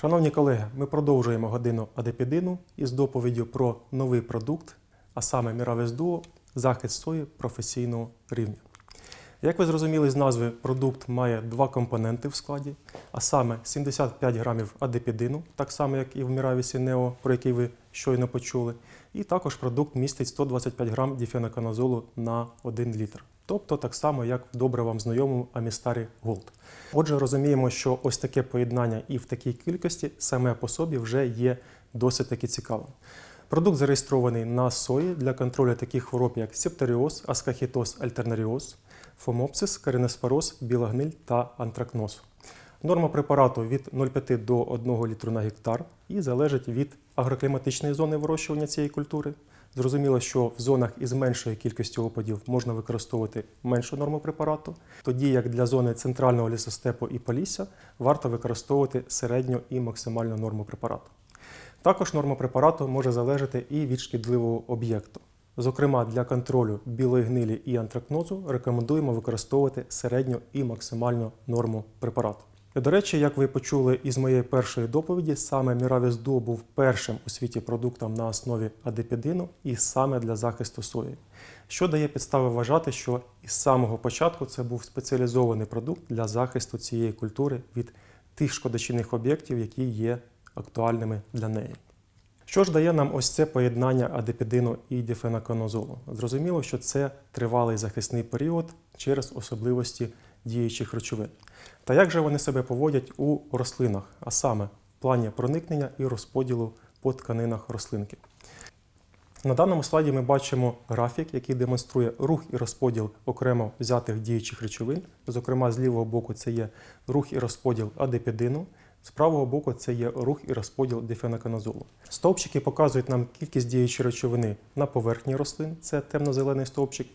Шановні колеги, ми продовжуємо годину адепідину із доповіддю про новий продукт, а саме Міравес Дуо захист сої професійного рівня. Як ви зрозуміли з назви, продукт має два компоненти в складі, а саме 75 грамів адепідину, так само як і в Міравісі Нео, про який ви щойно почули. І також продукт містить 125 грам діфеноканазолу на 1 літр. Тобто так само, як в добре вам знайомому Амістарі Голд. Отже, розуміємо, що ось таке поєднання і в такій кількості саме по собі вже є досить таки цікавим. Продукт зареєстрований на сої для контролю таких хвороб, як септоріоз, аскахітоз, альтернаріоз, фомопсис, коренеспороз, біла гниль та антракноз. Норма препарату від 0,5 до 1 літру на гектар і залежить від агрокліматичної зони вирощування цієї культури. Зрозуміло, що в зонах із меншою кількістю опадів можна використовувати меншу норму препарату, тоді як для зони центрального лісостепу і полісся варто використовувати середню і максимальну норму препарату. Також норма препарату може залежати і від шкідливого об'єкту. Зокрема, для контролю білої гнилі і антракнозу рекомендуємо використовувати середню і максимальну норму препарату. До речі, як ви почули із моєї першої доповіді, саме Міравіс Дуо був першим у світі продуктом на основі адепідину і саме для захисту сої, що дає підстави вважати, що із самого початку це був спеціалізований продукт для захисту цієї культури від тих шкодочинних об'єктів, які є актуальними для неї. Що ж дає нам ось це поєднання адепідину і діфеноконозолу? Зрозуміло, що це тривалий захисний період через особливості діючих речовин. Та як же вони себе поводять у рослинах, а саме в плані проникнення і розподілу по тканинах рослинки? На даному слайді ми бачимо графік, який демонструє рух і розподіл окремо взятих діючих речовин. Зокрема, з лівого боку це є рух і розподіл адепідину, з правого боку це є рух і розподіл дифеноканазолу. Стовпчики показують нам кількість діючої речовини на поверхні рослин, це темно-зелений стовпчик.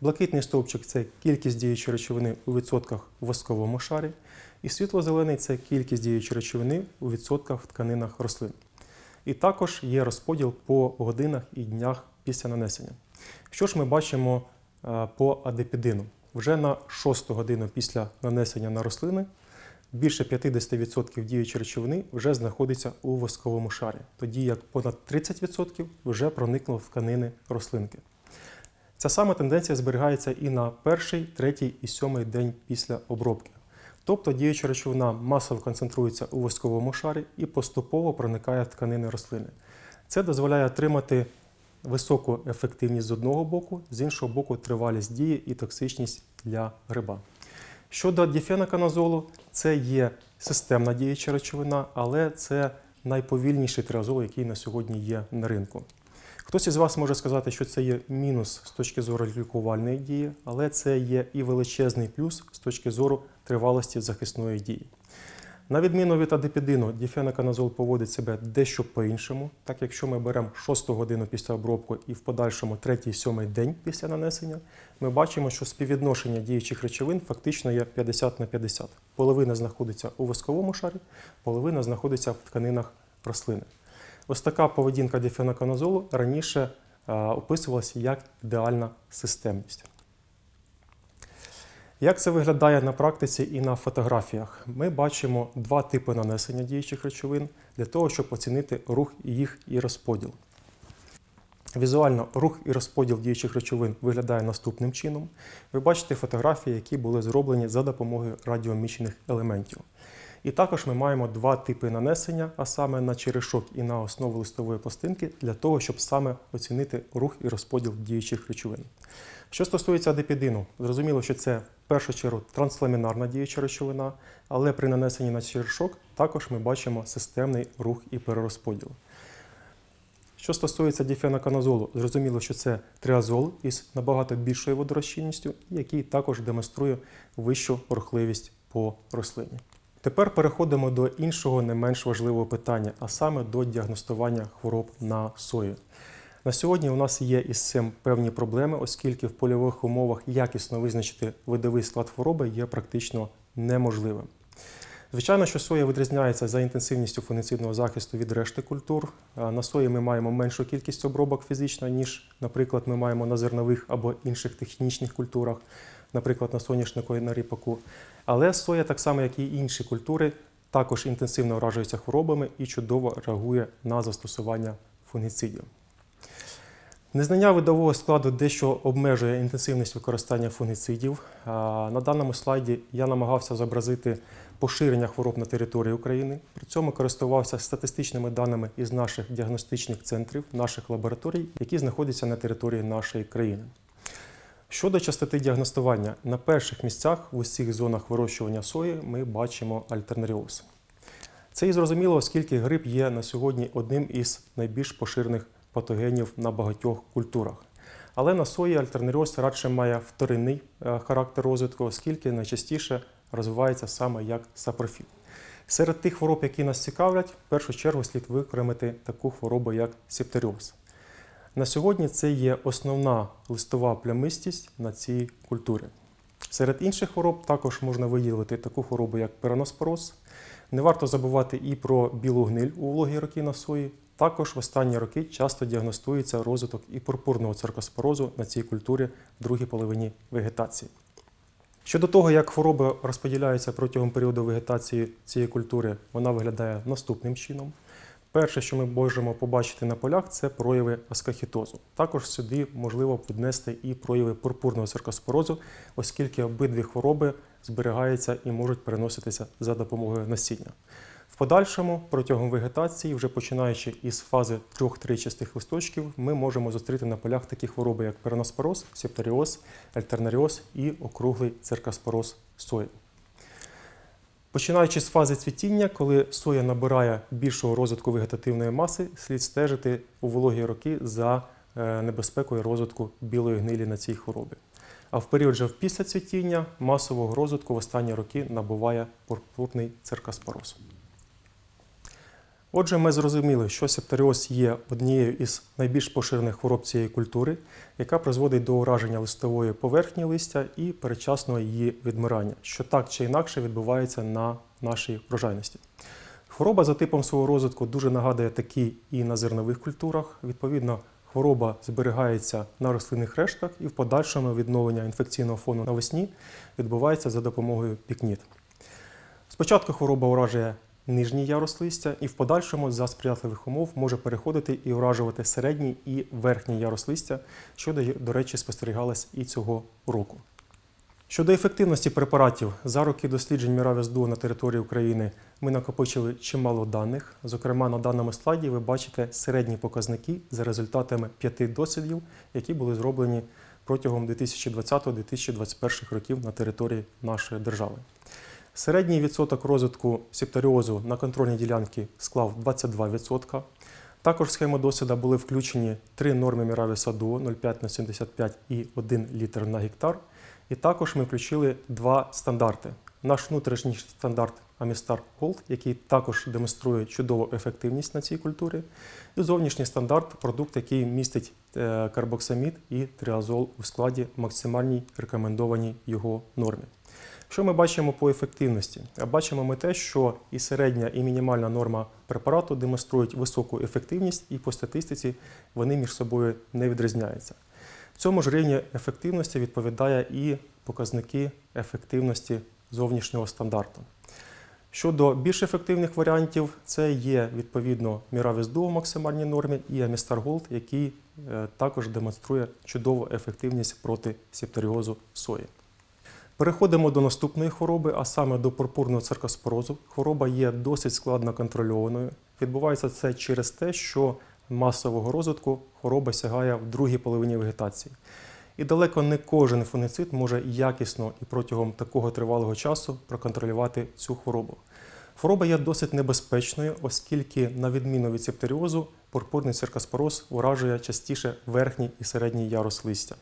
Блакитний стовпчик це кількість діючої речовини у відсотках в восковому шарі. І світло-зелений це кількість діючої речовини у відсотках в тканинах рослин. І також є розподіл по годинах і днях після нанесення. Що ж ми бачимо е, по адепідину? Вже на 6 годину після нанесення на рослини більше 50% діючої речовини вже знаходиться у восковому шарі, тоді як понад 30% вже проникло в тканини рослинки. Ця сама тенденція зберігається і на перший, третій і сьомий день після обробки. Тобто діюча речовина масово концентрується у восковому шарі і поступово проникає в тканини рослини. Це дозволяє отримати високу ефективність з одного боку, з іншого боку, тривалість дії і токсичність для гриба. Щодо діфеноканазолу, це є системна діюча речовина, але це найповільніший триазол, який на сьогодні є на ринку. Хтось із вас може сказати, що це є мінус з точки зору лікувальної дії, але це є і величезний плюс з точки зору тривалості захисної дії. На відміну від адепідину, діфеноканазол поводить себе дещо по-іншому, так якщо ми беремо 6 годину після обробки і в подальшому 3-7 день після нанесення, ми бачимо, що співвідношення діючих речовин фактично є 50 на 50. Половина знаходиться у восковому шарі, половина знаходиться в тканинах рослини. Ось така поведінка діфеноканазолу раніше е, описувалася як ідеальна системність. Як це виглядає на практиці і на фотографіях? Ми бачимо два типи нанесення діючих речовин для того, щоб оцінити рух їх і розподіл. Візуально рух і розподіл діючих речовин виглядає наступним чином. Ви бачите фотографії, які були зроблені за допомогою радіомічених елементів. І також ми маємо два типи нанесення, а саме на черешок і на основу листової пластинки, для того, щоб саме оцінити рух і розподіл діючих речовин. Що стосується адепідину, зрозуміло, що це в першу чергу трансламінарна діюча речовина, але при нанесенні на черешок також ми бачимо системний рух і перерозподіл. Що стосується діфеноканазолу, зрозуміло, що це триазол із набагато більшою водорозчинністю, який також демонструє вищу рухливість по рослині. Тепер переходимо до іншого не менш важливого питання, а саме до діагностування хвороб на сою. На сьогодні у нас є із цим певні проблеми, оскільки в польових умовах якісно визначити видовий склад хвороби є практично неможливим. Звичайно, що соя відрізняється за інтенсивністю фунгіцидного захисту від решти культур. На сої ми маємо меншу кількість обробок фізично, ніж, наприклад, ми маємо на зернових або інших технічних культурах, наприклад, на соняшнику і на ріпаку. Але соя, так само як і інші культури, також інтенсивно вражується хворобами і чудово реагує на застосування фунгіцидів. Незнання видового складу дещо обмежує інтенсивність використання фунгіцидів. На даному слайді я намагався зобразити поширення хвороб на території України. При цьому користувався статистичними даними із наших діагностичних центрів, наших лабораторій, які знаходяться на території нашої країни. Щодо частоти діагностування, на перших місцях в усіх зонах вирощування сої ми бачимо альтернаріоз. Це і зрозуміло, оскільки грип є на сьогодні одним із найбільш поширених патогенів на багатьох культурах. Але на сої альтернаріоз радше має вторинний е, характер розвитку, оскільки найчастіше розвивається саме як сапрофіт. Серед тих хвороб, які нас цікавлять, в першу чергу слід викремити таку хворобу, як септоріоз. На сьогодні це є основна листова плямистість на цій культурі. Серед інших хвороб також можна виділити таку хворобу, як пероноспороз. Не варто забувати і про білу гниль у вологі роки на сої. Також в останні роки часто діагностується розвиток і пурпурного циркоспорозу на цій культурі в другій половині вегетації. Щодо того, як хвороба розподіляється протягом періоду вегетації цієї культури, вона виглядає наступним чином. Перше, що ми можемо побачити на полях, це прояви аскахітозу. Також сюди можливо піднести і прояви пурпурного циркоспорозу, оскільки обидві хвороби зберігаються і можуть переноситися за допомогою насіння. В подальшому, протягом вегетації, вже починаючи із фази трьох тричастих листочків, ми можемо зустріти на полях такі хвороби, як пероноспороз, септоріоз, альтернаріоз і округлий циркоспороз сої. Починаючи з фази цвітіння, коли соя набирає більшого розвитку вегетативної маси, слід стежити у вологі роки за е, небезпекою розвитку білої гнилі на цій хворобі. А в період же після цвітіння масового розвитку в останні роки набуває пурпурний циркоспороз. Отже, ми зрозуміли, що септоріоз є однією із найбільш поширених хвороб цієї культури, яка призводить до ураження листової поверхні листя і передчасного її відмирання, що так чи інакше відбувається на нашій врожайності. Хвороба за типом свого розвитку дуже нагадує такі і на зернових культурах. Відповідно, хвороба зберігається на рослинних рештах і в подальшому відновлення інфекційного фону навесні відбувається за допомогою пікніт. Спочатку хвороба уражує нижній ярус листя і в подальшому за сприятливих умов може переходити і уражувати середній і верхній ярус листя, що, до речі, спостерігалось і цього року. Щодо ефективності препаратів, за роки досліджень Міравіс Дуо на території України ми накопичили чимало даних. Зокрема, на даному слайді ви бачите середні показники за результатами п'яти дослідів, які були зроблені протягом 2020-2021 років на території нашої держави. Середній відсоток розвитку септоріозу на контрольній ділянці склав 22%. Також в схему досвіду були включені три норми Міравіса Дуо 0,5 на 75 і 1 літр на гектар. І також ми включили два стандарти. Наш внутрішній стандарт Амістар Gold, який також демонструє чудову ефективність на цій культурі, і зовнішній стандарт продукт, який містить е, карбоксамід і триазол у складі максимальній рекомендованій його нормі. Що ми бачимо по ефективності? Бачимо ми те, що і середня, і мінімальна норма препарату демонструють високу ефективність, і по статистиці вони між собою не відрізняються. Цьому ж рівні ефективності відповідає і показники ефективності зовнішнього стандарту. Щодо більш ефективних варіантів, це є відповідно Duo в максимальній нормі і Amistar Gold, який е, також демонструє чудову ефективність проти септоріозу сої. Переходимо до наступної хвороби, а саме до пурпурного циркоспорозу. Хвороба є досить складно контрольованою. Відбувається це через те, що масового розвитку хвороба сягає в другій половині вегетації. І далеко не кожен фунгіцид може якісно і протягом такого тривалого часу проконтролювати цю хворобу. Хвороба є досить небезпечною, оскільки, на відміну від септоріозу, пурпурний циркоспороз уражує частіше верхній і середній ярус листя.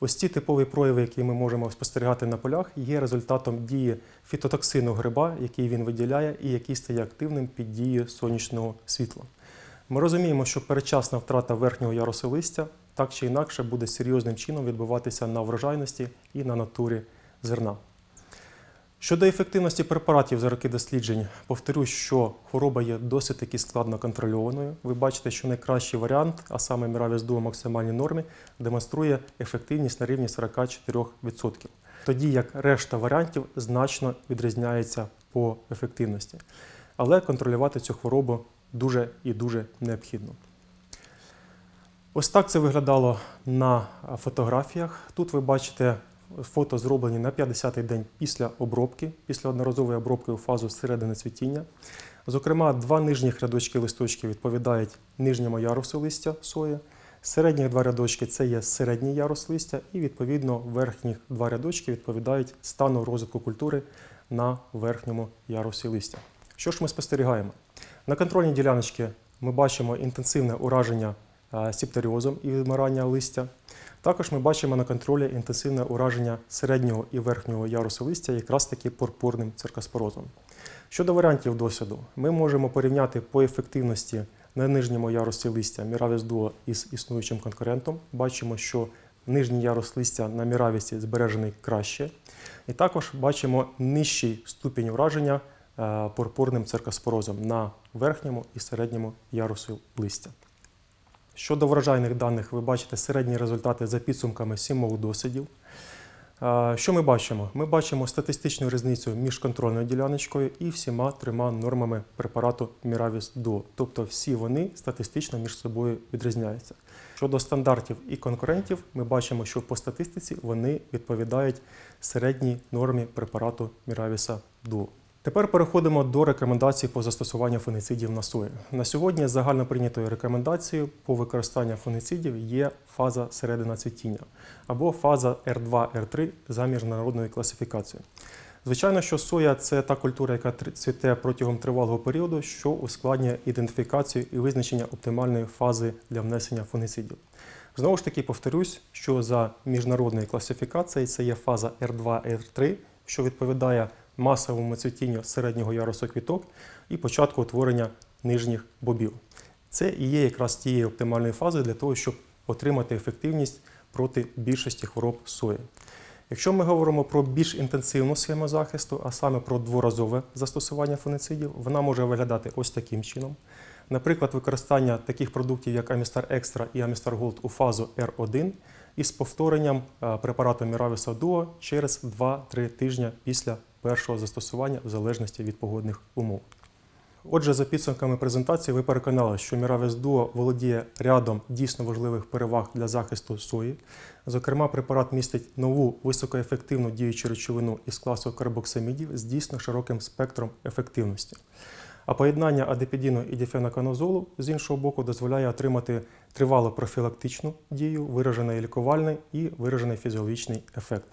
Ось ці типові прояви, які ми можемо спостерігати на полях, є результатом дії фітотоксину гриба, який він виділяє і який стає активним під дією сонячного світла. Ми розуміємо, що передчасна втрата верхнього ярусу листя так чи інакше буде серйозним чином відбуватися на врожайності і на натурі зерна. Щодо ефективності препаратів за роки досліджень, повторюсь, що хвороба є досить таки складно контрольованою. Ви бачите, що найкращий варіант, а саме Міравіс Дуо максимальній нормі, демонструє ефективність на рівні 44%. Тоді як решта варіантів значно відрізняється по ефективності. Але контролювати цю хворобу дуже і дуже необхідно. Ось так це виглядало на фотографіях. Тут ви бачите фото зроблені на 50-й день після обробки, після одноразової обробки у фазу середини цвітіння. Зокрема, два нижніх рядочки листочки відповідають нижньому ярусу листя сої. Середні два рядочки це є середній ярус листя, і відповідно верхні два рядочки відповідають стану розвитку культури на верхньому ярусі листя. Що ж ми спостерігаємо? На контрольній діляночці ми бачимо інтенсивне ураження е, сіптеріозом і вимирання листя. Також ми бачимо на контролі інтенсивне ураження середнього і верхнього ярусу листя якраз таки пурпурним циркоспорозом. Щодо варіантів досвіду, ми можемо порівняти по ефективності на нижньому ярусі листя Miravis Duo із існуючим конкурентом. Бачимо, що нижній ярус листя на Miravis збережений краще. І також бачимо нижчий ступінь ураження е, пурпурним циркоспорозом на верхньому і середньому ярусу листя. Щодо врожайних даних, ви бачите середні результати за підсумками сімох дослідів. Е, Що ми бачимо? Ми бачимо статистичну різницю між контрольною діляночкою і всіма трьома нормами препарату Miravis Duo. Тобто всі вони статистично між собою відрізняються. Щодо стандартів і конкурентів, ми бачимо, що по статистиці вони відповідають середній нормі препарату Miravis Duo. Тепер переходимо до рекомендацій по застосуванню фунгіцидів на сої. На сьогодні загально прийнятою рекомендацією по використанню фунгіцидів є фаза середина цвітіння або фаза R2-R3 за міжнародною класифікацією. Звичайно, що соя це та культура, яка цвіте протягом тривалого періоду, що ускладнює ідентифікацію і визначення оптимальної фази для внесення фунгіцидів. Знову ж таки, повторюсь, що за міжнародною класифікацією це є фаза R2-R3, що відповідає масовому цвітінню середнього ярусу квіток і початку утворення нижніх бобів. Це і є якраз тією оптимальною фазою для того, щоб отримати ефективність проти більшості хвороб сої. Якщо ми говоримо про більш інтенсивну схему захисту, а саме про дворазове застосування фунгіцидів, вона може виглядати ось таким чином. Наприклад, використання таких продуктів, як Amistar Extra і Amistar Gold у фазу R1 із повторенням е, препарату Miravis Duo через 2-3 тижні після першого застосування в залежності від погодних умов. Отже, за підсумками презентації ви переконали, що Miravis Duo володіє рядом дійсно важливих переваг для захисту сої. Зокрема, препарат містить нову високоефективну діючу речовину із класу карбоксамідів з дійсно широким спектром ефективності. А поєднання адепідіну і діфеноконазолу з іншого боку дозволяє отримати тривалу профілактичну дію, виражений лікувальний і виражений фізіологічний ефект.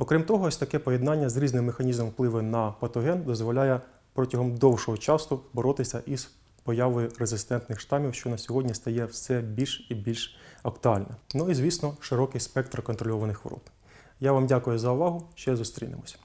Окрім того, ось таке поєднання з різним механізмом впливу на патоген дозволяє протягом довшого часу боротися із появою резистентних штамів, що на сьогодні стає все більш і більш актуально. Ну і звісно, широкий спектр контрольованих хвороб. Я вам дякую за увагу. Ще зустрінемось.